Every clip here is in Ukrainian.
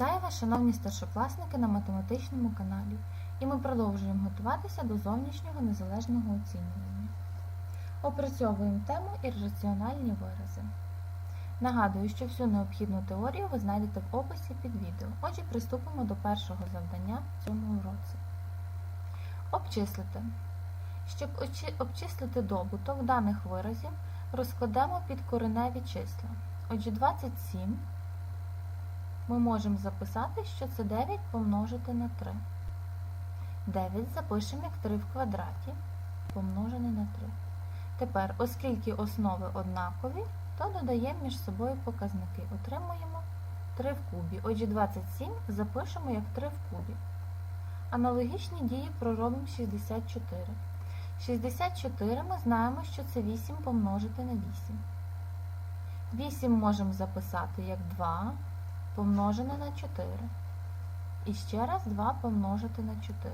Вітаю вас, шановні старшокласники на математичному каналі, і ми продовжуємо готуватися до зовнішнього незалежного оцінювання. Опрацьовуємо тему ірраціональні вирази. Нагадую, що всю необхідну теорію ви знайдете в описі під відео. Отже, приступимо до першого завдання в цьому уроці. Обчислити. Щоб обчислити добуток даних виразів, розкладемо під кореневі числа. Отже, 27 ми можемо записати, що це 9 помножити на 3. 9 запишемо як 3 в квадраті помножене на 3. Тепер, оскільки основи однакові, то додаємо між собою показники. Отримуємо 3 в кубі. Отже, 27 запишемо як 3 в кубі. Аналогічні дії проробимо 64. 64 ми знаємо, що це 8 помножити на 8. 8 можемо записати як 2 помножене на 4. І ще раз 2 помножити на 4.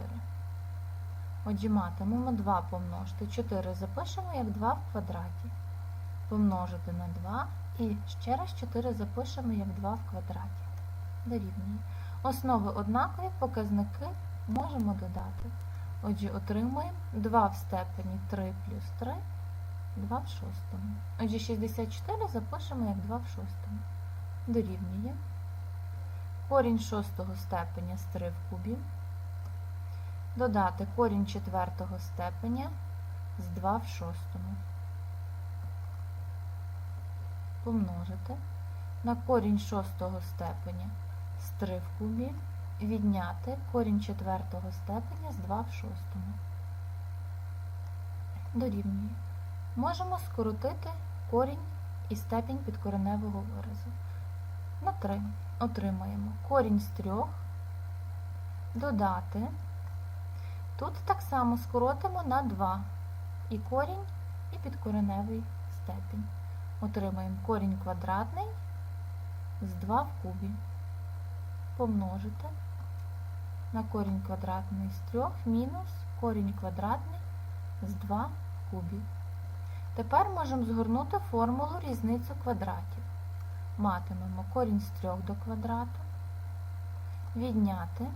Отже, матимемо 2 помножити. 4 запишемо як 2 в квадраті. Помножити на 2. І ще раз 4 запишемо як 2 в квадраті. Дорівнює. Основи однакові, показники можемо додати. Отже, отримуємо 2 в степені 3 плюс 3, 2 в шостому. Отже, 64 запишемо як 2 в шостому. Дорівнює. Корінь шостого степеня з 3 в кубі. Додати корінь четвертого степеня з 2 в шостому. Помножити на корінь шостого степеня з 3 в кубі. Відняти корінь четвертого степеня з 2 в шостому. Дорівнює. Можемо скоротити корінь і степінь підкореневого виразу. На 3 отримаємо корінь з 3, додати. Тут так само скоротимо на 2 і корінь, і підкореневий степінь. Отримаємо корінь квадратний з 2 в кубі. Помножити на корінь квадратний з 3 мінус корінь квадратний з 2 в кубі. Тепер можемо згорнути формулу різницю квадратів. Матимемо корінь з 3 до квадрату, відняти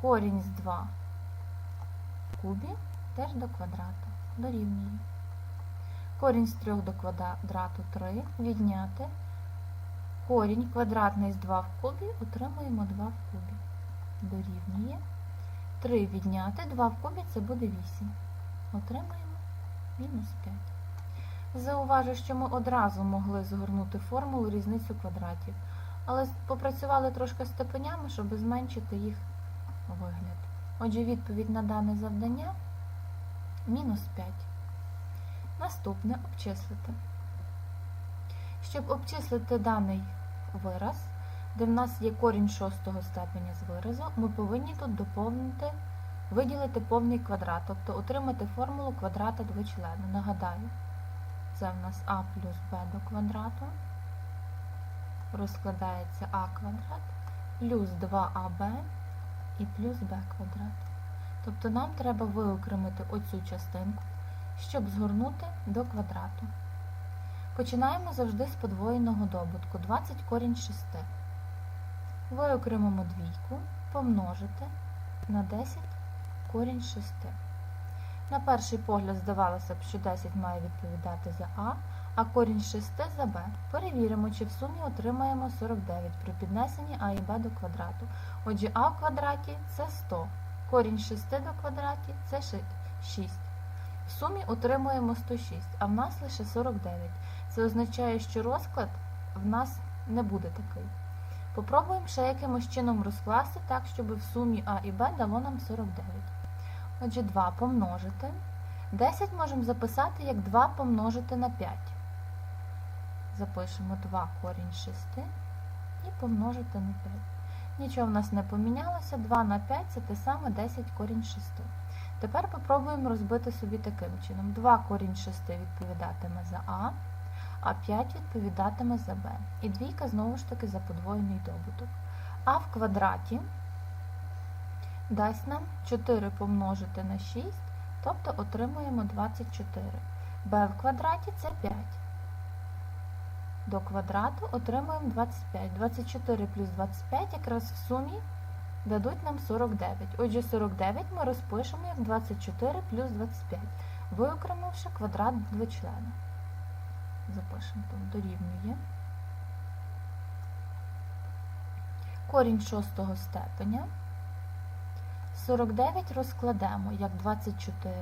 корінь з 2 в кубі теж до квадрату, дорівнює. Корінь з 3 до квадрату 3, відняти корінь квадратний з 2 в кубі, отримуємо 2 в кубі. Дорівнює. 3 відняти 2 в кубі це буде 8. Отримаємо мінус 5. Зауважу, що ми одразу могли згорнути формулу різницю квадратів, але попрацювали трошки степенями, щоб зменшити їх вигляд. Отже, відповідь на дане завдання мінус 5. Наступне обчислити. Щоб обчислити даний вираз, де в нас є корінь шостого степеня з виразу, ми повинні тут доповнити, виділити повний квадрат, тобто отримати формулу квадрата двочлену. Нагадаю, це в нас а плюс b до квадрату, розкладається а квадрат, плюс 2аб і плюс b квадрат. Тобто нам треба виокремити оцю частинку, щоб згорнути до квадрату. Починаємо завжди з подвоєного добутку 20 корінь 6. Виокремимо двійку, помножити на 10 корінь 6. На перший погляд здавалося б, що 10 має відповідати за А, а корінь 6 за Б. Перевіримо, чи в сумі отримаємо 49 при піднесенні А і Б до квадрату. Отже, А в квадраті це 100, корінь 6 до квадраті це 6. В сумі отримуємо 106, а в нас лише 49. Це означає, що розклад в нас не буде такий. Попробуємо ще якимось чином розкласти так, щоб в сумі А і Б дало нам 49. Отже, 2 помножити. 10 можемо записати як 2 помножити на 5. Запишемо 2 корінь 6 і помножити на 5. Нічого в нас не помінялося. 2 на 5 це те саме 10 корінь 6. Тепер попробуємо розбити собі таким чином. 2 корінь 6 відповідатиме за А, а 5 відповідатиме за Б. І двійка знову ж таки за подвоєний добуток. А в квадраті дасть нам 4 помножити на 6, тобто отримуємо 24. b в квадраті це 5. до квадрату, отримуємо 25. 24 плюс 25 якраз в сумі дадуть нам 49. Отже, 49 ми розпишемо як 24 плюс 25, виокремивши квадрат двочлена. Запишемо тут дорівнює. Корінь шостого степеня. 49 розкладемо як 24.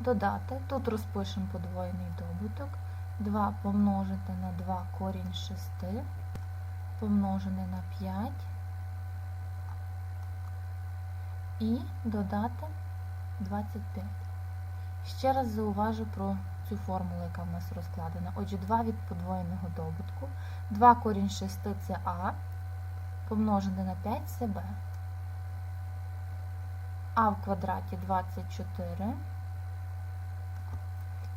Додати. Тут розпишемо подвоєний добуток. 2 помножити на 2 корінь 6, помножене на 5 і додати 25. Ще раз зауважу про цю формулу, яка в нас розкладена. Отже, 2 від подвоєного добутку, 2 корінь 6 це А, помножене на 5 це Б. А в квадраті 24,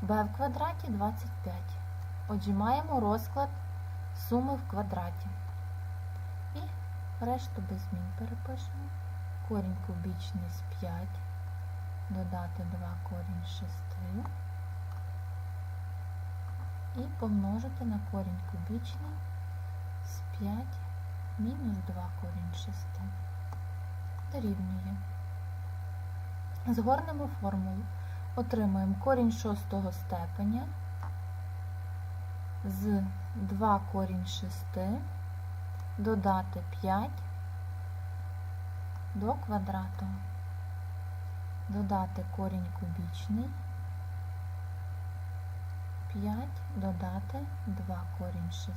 Б в квадраті 25. Отже, маємо розклад суми в квадраті. І решту без змін перепишемо. Корінь кубічний з 5, додати 2 корінь 6 і помножити на корінь кубічний з 5 мінус 2 корінь 6. Дорівнює. Згорнемо формулу. Отримаємо корінь шостого степеня з 2 корінь 6 додати 5 до квадрату, додати корінь кубічний, 5 додати 2 корінь 6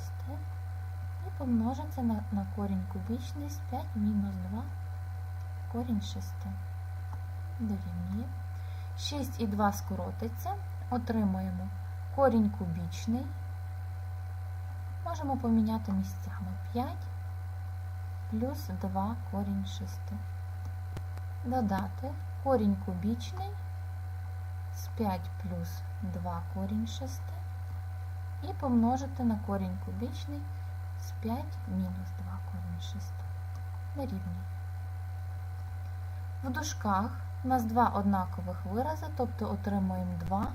і помножити на, корінь кубічний з 5 мінус 2 корінь 6. Дорівнює. 6 і 2 скоротиться, отримуємо корінь кубічний. Можемо поміняти місцями 5 плюс 2 корінь 6. Додати корінь кубічний з 5 плюс 2 корінь 6 і помножити на корінь кубічний з 5 мінус 2 корінь 6. Дорівнює. В дужках у нас два однакових вирази, тобто отримуємо 2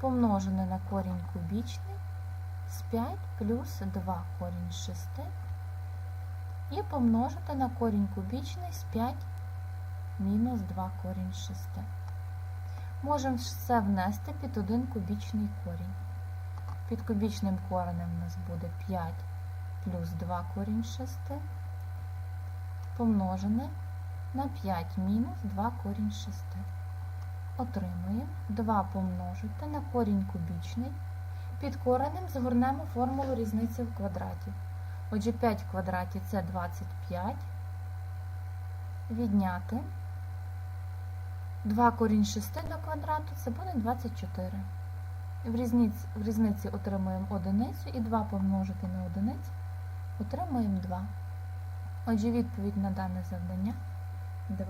помножене на корінь кубічний з 5 плюс 2 корінь 6 і помножити на корінь кубічний з 5 мінус 2 корінь 6. Можемо все внести під один кубічний корінь. Під кубічним коренем у нас буде 5 плюс 2 корінь 6 помножене на 5 мінус 2 корінь 6. Отримуємо 2 помножити на корінь кубічний. Під коренем згорнемо формулу різниці в квадраті. Отже, 5 в квадраті це 25. Відняти 2 корінь 6 до квадрату це буде 24. В різниці, в різниці отримуємо одиницю і 2 помножити на одиницю отримуємо 2. Отже, відповідь на дане завдання 2.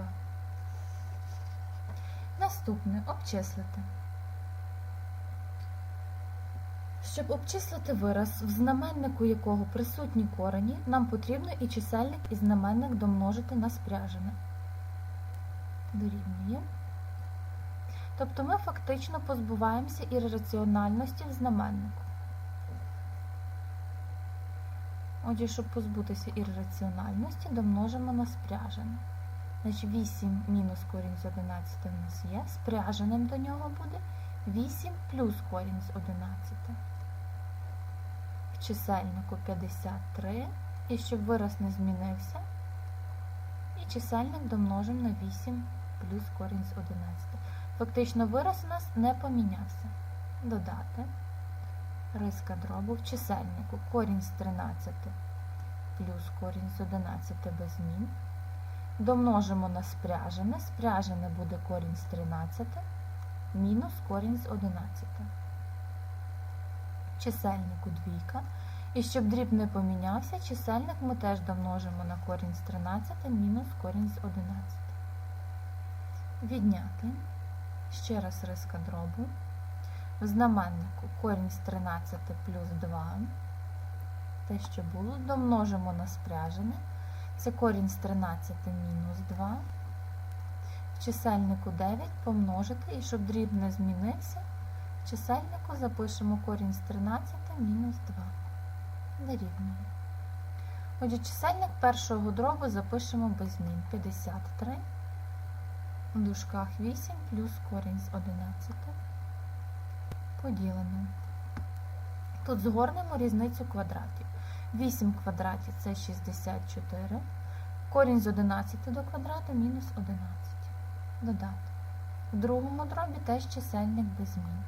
Наступне обчислити. Щоб обчислити вираз, в знаменнику якого присутні корені, нам потрібно і чисельник, і знаменник домножити на спряжене. Дорівнює. Тобто ми фактично позбуваємося ірраціональності в знаменнику. Отже, щоб позбутися ірраціональності, домножимо на спряжене. Значить, 8 мінус корінь з 11 у нас є. Спряженим до нього буде 8 плюс корінь з 11. В чисельнику 53. І щоб вираз не змінився, і чисельник домножимо на 8 плюс корінь з 11. Фактично вираз у нас не помінявся. Додати риска дробу в чисельнику корінь з 13 плюс корінь з 11 без змін. Домножимо на спряжене. Спряжене буде корінь з 13 мінус корінь з 11. Чисельнику двійка. І щоб дріб не помінявся, чисельник ми теж домножимо на корінь з 13 мінус корінь з 11. Відняти. Ще раз риска дробу. В знаменнику корінь з 13 плюс 2. Те, що було, домножимо на спряжене. Це корінь з 13 мінус 2. В чисельнику 9 помножити, і щоб дріб не змінився, в чисельнику запишемо корінь з 13 мінус 2. дорівнює. Отже, чисельник першого дробу запишемо без змін. 53 в дужках 8 плюс корінь з 11 поділене. Тут згорнемо різницю квадратів. 8 квадратів це 64. Корінь з 11 до квадрату мінус 11. Додати. В другому дробі теж чисельник без змін.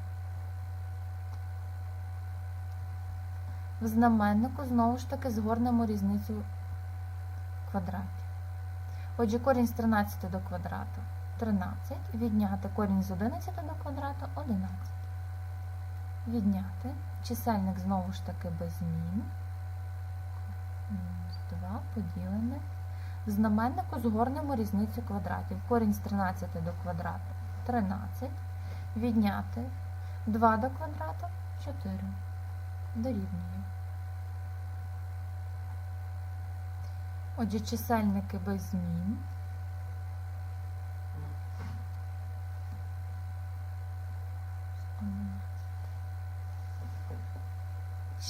В знаменнику знову ж таки згорнемо різницю квадратів. Отже, корінь з 13 до квадрату 13. Відняти корінь з 11 до квадрату 11. Відняти. Чисельник знову ж таки без змін. Мінус 2 поділене. Знаменнику згорнемо різницю квадратів. Корінь з 13 до квадрату 13. Відняти 2 до квадрату 4. Дорівнює. Отже, чисельники без змін.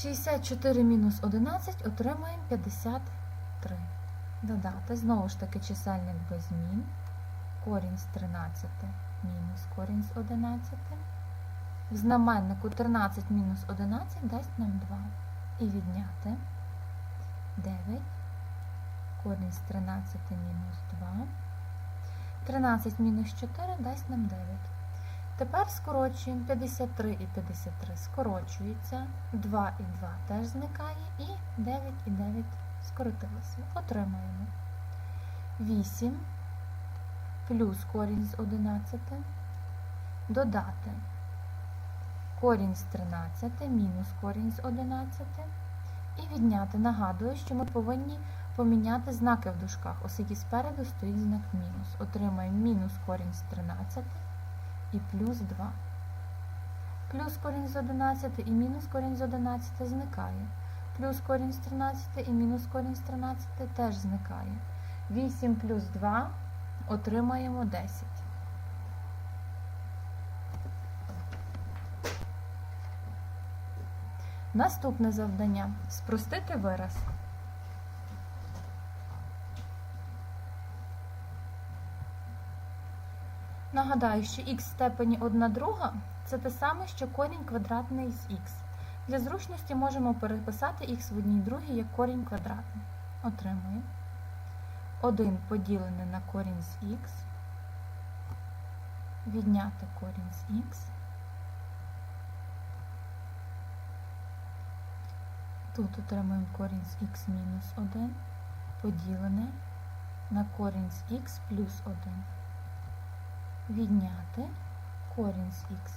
Шістдесят чотири мінус 11 отримаємо 53. Додати. Знову ж таки чисельник без змін. Корінь з 13 мінус корінь з 11. В знаменнику 13 мінус 11 дасть нам 2. І відняти 9. Корінь з 13 мінус 2. 13 мінус 4 дасть нам 9. Тепер скорочуємо 53 і 53 скорочується. 2 і 2 теж зникає. І 9 і 9 скоротилося. Отримаємо 8 плюс корінь з 11. Додати корінь з 13 мінус корінь з 11 і відняти. Нагадую, що ми повинні поміняти знаки в дужках, оскільки спереду стоїть знак мінус. Отримаємо мінус корінь з 13 і плюс 2. Плюс корінь з 11 і мінус корінь з 11 зникає. Плюс корінь з 13 і мінус корінь з 13 теж зникає. 8 плюс 2 отримаємо 10. Наступне завдання спростити вираз. Нагадаю, що х в степені 1 друга це те саме, що корінь квадратний з х. Для зручності можемо переписати х в одній другій як корінь квадратний. Отримуємо 1 поділене на корінь з х, відняти корінь з х. Тут отримуємо корінь з х мінус 1 поділене на корінь з х плюс 1. Відняти корінь з х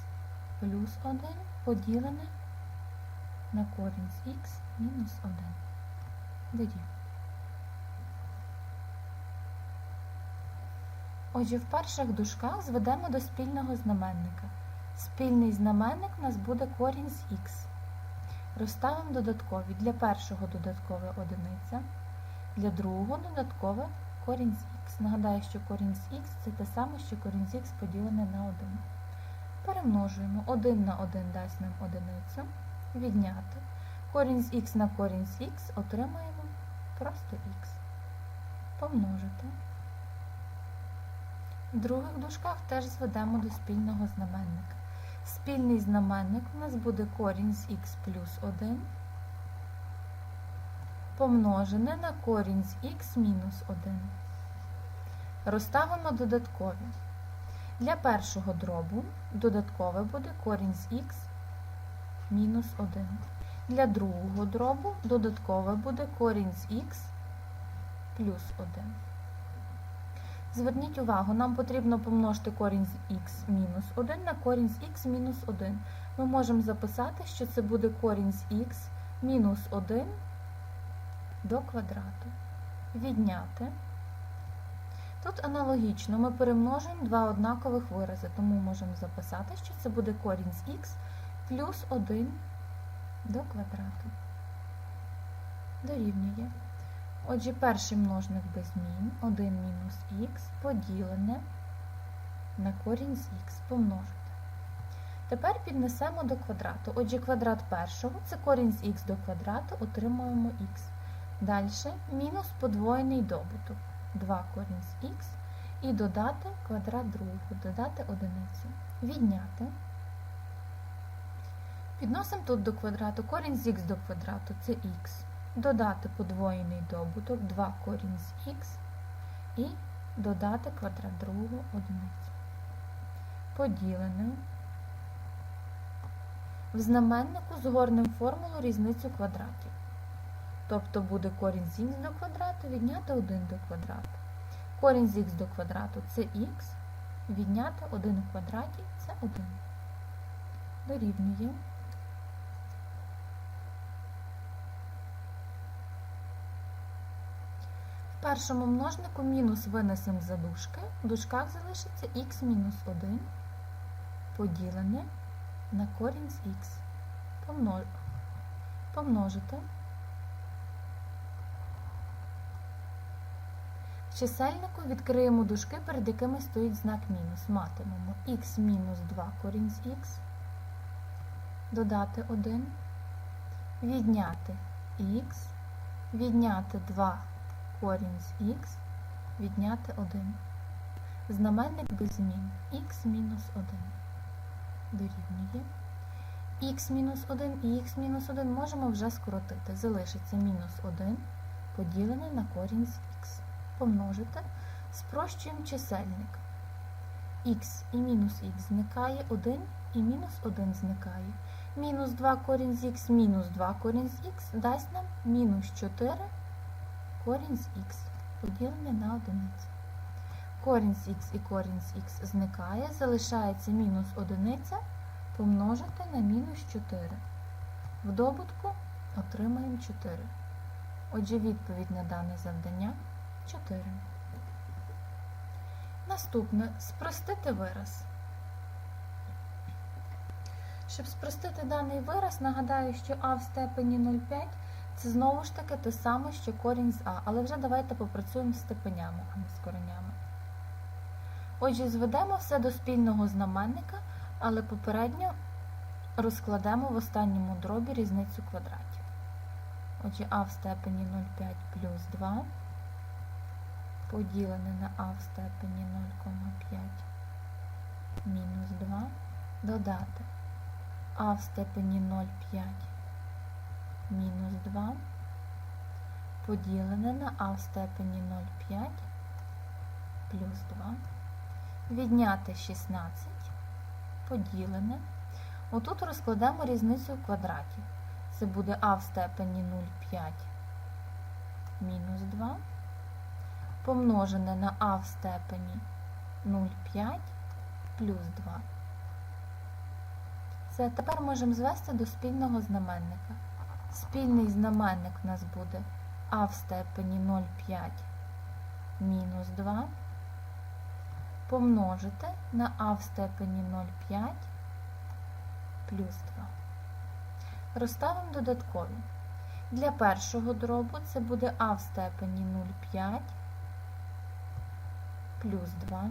плюс 1 поділене на корінь з х мінус 1. Дорівнює. Отже, в перших дужках зведемо до спільного знаменника. Спільний знаменник у нас буде корінь з х. Розставимо додаткові. Для першого додаткове одиниця, для другого додаткове корінь з х. Нагадаю, що корінь з х це те саме, що корінь з х поділене на 1. Перемножуємо 1 на 1 дасть нам одиницю. Відняти. Корінь з х на корінь з х отримаємо просто х. Помножити. В других дужках теж зведемо до спільного знаменника. Спільний знаменник у нас буде корінь з х плюс 1 помножене на корінь з х мінус 1. Розставимо додаткові. Для першого дробу додаткове буде корінь з х мінус 1. Для другого дробу додаткове буде корінь з х плюс 1. Зверніть увагу, нам потрібно помножити корінь з х мінус 1 на корінь з х мінус 1. Ми можемо записати, що це буде корінь з х мінус 1 до квадрату. Відняти. Тут аналогічно ми перемножуємо два однакових вирази, тому можемо записати, що це буде корінь з х плюс 1 до квадрату. Дорівнює. Отже, перший множник без змін 1 мінус х поділене на корінь з х помножити. Тепер піднесемо до квадрату. Отже, квадрат першого це корінь з х до квадрату, отримуємо х. Далі мінус подвоєний добуток. 2 корінь з х. І додати квадрат другого, додати одиницю. Відняти. Підносимо тут до квадрату корінь з х до квадрату це х. Додати подвоєний добуток 2 корінь з х. І додати квадрат другого одиницю. Поділене. В знаменнику згорнемо формулу різницю квадратів. Тобто буде корінь з х до квадрату відняти 1 до квадрату. Корінь з х до квадрату це х, відняти 1 у квадраті це 1. Дорівнює. В першому множнику мінус винесемо за дужки. В дужках залишиться х мінус 1 поділене на корінь з х. Помнож... Помножити. Чисельнику відкриємо дужки, перед якими стоїть знак мінус. Матимемо х мінус 2 корінь з х, додати 1, відняти х, відняти 2 корінь з х, відняти 1. Знаменник без змін х мінус 1 дорівнює. х мінус 1 і х мінус 1 можемо вже скоротити. Залишиться мінус 1 поділене на корінь з х. Помножити. Спрощуємо чисельник. х і мінус х зникає 1 і мінус 1 зникає. Мінус 2 корінь з х мінус 2 корінь з х дасть нам мінус 4 корінь з х поділене на одиницю. Корінь з х і корінь з х зникає, залишається мінус одиниця помножити на мінус 4. В добутку отримаємо 4. Отже, відповідь на дане завдання 4. Наступне спростити вираз. Щоб спростити даний вираз, нагадаю, що а в степені 0,5 це знову ж таки те саме, що корінь з а. Але вже давайте попрацюємо з степенями, а не з коренями. Отже, зведемо все до спільного знаменника, але попередньо розкладемо в останньому дробі різницю квадратів. Отже, а в степені 0,5 плюс 2 поділене на а в степені 0,5 мінус 2 додати а в степені 0,5 мінус 2 поділене на а в степені 0,5 плюс 2 відняти 16 поділене. Отут розкладемо різницю в квадраті. Це буде а в степені 0,5 мінус 2 помножене на а в степені 0,5 плюс 2. Це тепер можемо звести до спільного знаменника. Спільний знаменник у нас буде а в степені 0,5 мінус 2 помножити на а в степені 0,5 плюс 2. Розставимо додаткові. Для першого дробу це буде а в степені 0,5 плюс 2.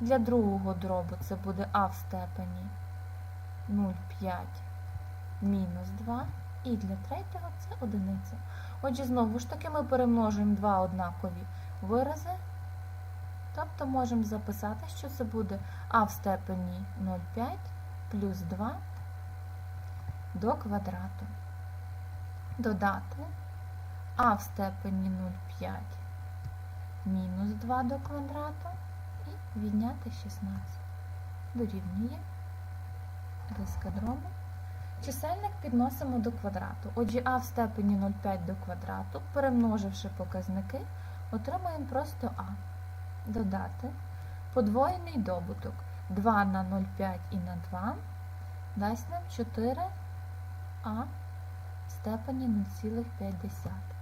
Для другого дробу це буде а в степені 0,5 мінус 2. І для третього це одиниця. Отже, знову ж таки ми перемножуємо два однакові вирази. Тобто можемо записати, що це буде а в степені 0,5 плюс 2 до квадрату. Додати а в степені 0,5 мінус 2 до квадрату і відняти 16. Дорівнює риска дробу. Чисельник підносимо до квадрату. Отже, а в степені 0,5 до квадрату, перемноживши показники, отримаємо просто а. Додати подвоєний добуток 2 на 0,5 і на 2 дасть нам 4а в степені 0,5.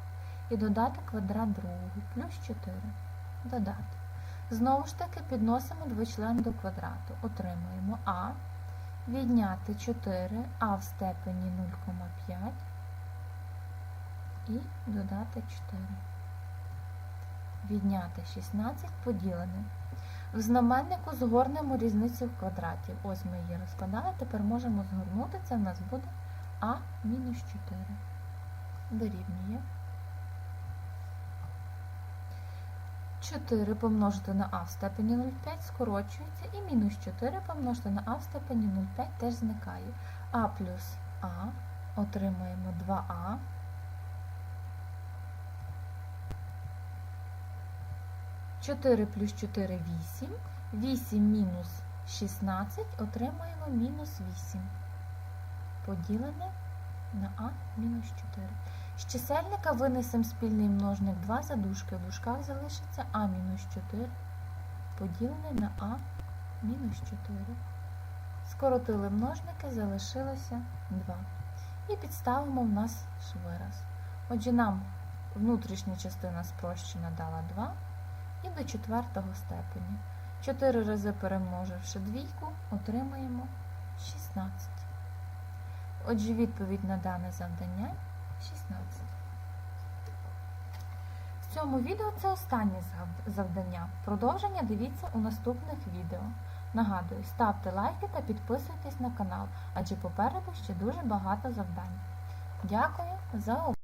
І додати квадрат другого плюс 4. Додати. Знову ж таки підносимо двочлен до квадрату. Отримуємо а відняти 4 а в степені 0,5 і додати 4. Відняти 16 поділене. В знаменнику згорнемо різницю в квадраті. Ось ми її розкладали, тепер можемо згорнути. Це в нас буде А мінус 4. Дорівнює. 4 помножити на а в степені 0,5 скорочується і мінус 4 помножити на а в степені 0,5 теж зникає. а плюс а отримаємо 2а. Чотири плюс 4 – 8. 8 мінус 16 отримаємо мінус 8. Поділене на а мінус 4. З чисельника винесемо спільний множник 2 за дужки. В дужках залишиться а мінус 4 поділене на а мінус 4. Скоротили множники, залишилося 2. І підставимо в нас вираз. Отже, нам внутрішня частина спрощена дала 2 і до четвертого степені. 4 рази перемноживши двійку, отримаємо 16. Отже, відповідь на дане завдання 16. В цьому відео це останнє завдання. Продовження дивіться у наступних відео. Нагадую, ставте лайки та підписуйтесь на канал, адже попереду ще дуже багато завдань. Дякую за увагу!